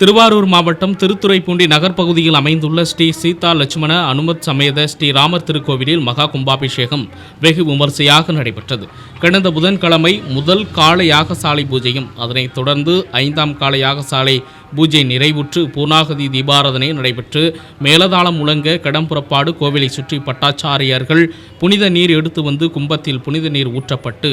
திருவாரூர் மாவட்டம் திருத்துறைப்பூண்டி நகர்ப்பகுதியில் அமைந்துள்ள ஸ்ரீ சீதா லட்சுமண அனுமத் சமேத ஸ்ரீ ராமர் திருக்கோவிலில் மகா கும்பாபிஷேகம் வெகு விமர்சையாக நடைபெற்றது. கடந்த புதன்கிழமை முதல் கால யாகசாலை பூஜையும் அதனைத் தொடர்ந்து ஐந்தாம் கால யாகசாலை பூஜை நிறைவுற்று பூர்ணாகதி தீபாராதனை நடைபெற்று மேலதாளம் முழங்க கடம்புறப்பாடு கோவிலை சுற்றி பட்டாச்சாரியர்கள் புனித நீர் எடுத்து வந்து கும்பத்தில் புனித நீர் ஊற்றப்பட்டு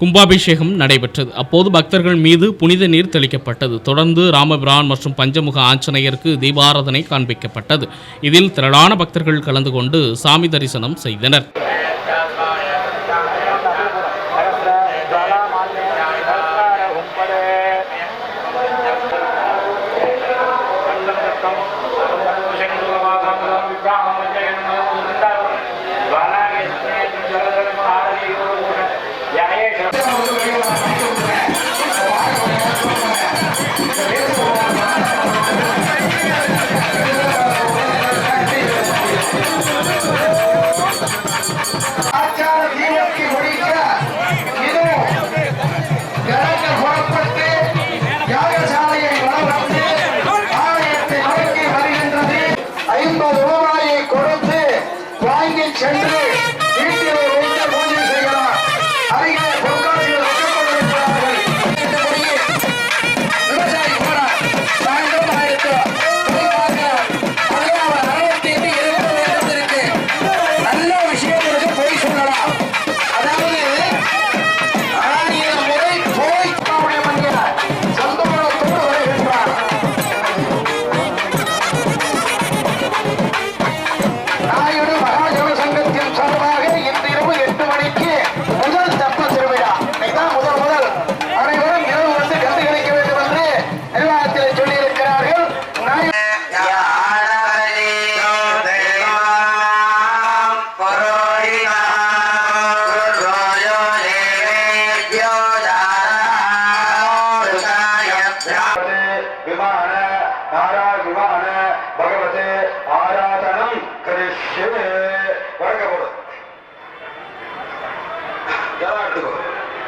கும்பாபிஷேகம் நடைபெற்றது. அப்போது பக்தர்கள் மீது புனித நீர் தெளிக்கப்பட்டது. தொடர்ந்து ராமபிரான் மற்றும் பஞ்சமுக ஆஞ்சநேயருக்கு தீபாராதனை காண்பிக்கப்பட்டது. இதில் திரளான பக்தர்கள் கலந்து கொண்டு சாமி தரிசனம் செய்தனர். சென்று ഭഗവതേ ആരാധനം കരിഷ്യമേ വഴക്കപ്പെടും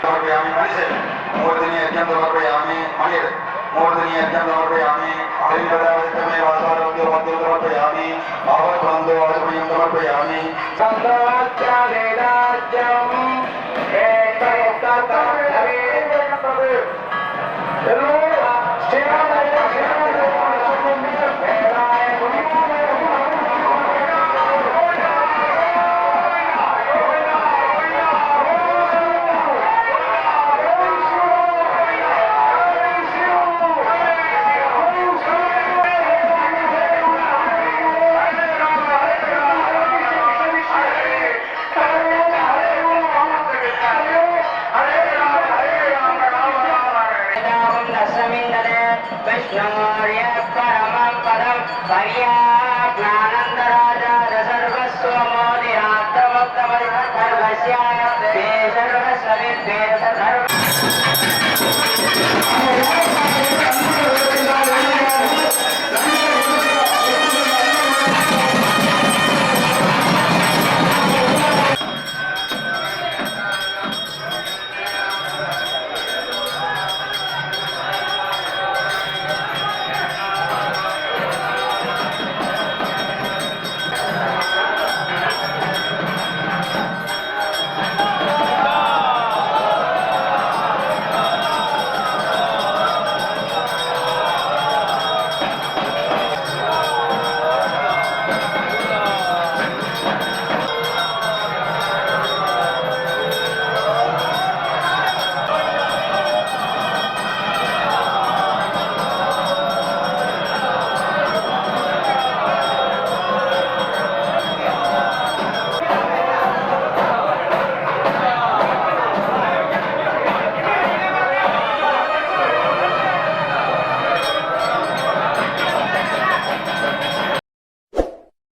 സമർപ്പയാമി മനുഷ്യൻ മൂർത്തിനി യജ്ഞം സമർപ്പയാമി മണിയൻ മൂർത്തിനി യജ്ഞം സമർപ്പയാമി ശ്രീപദാവിത്തമേ വാസാരോഗ്യ മധ്യം സമർപ്പയാമി ഭാവത്വന്തോ വാസുമയം സമർപ്പയാമി സന്തോഷേദാജ്യം ഏകൈകതമേ എല്ലോ ശ്രീരാമ தசமிந்தன விஷ்ணுமூர்ய பரமம் பதம் பரியா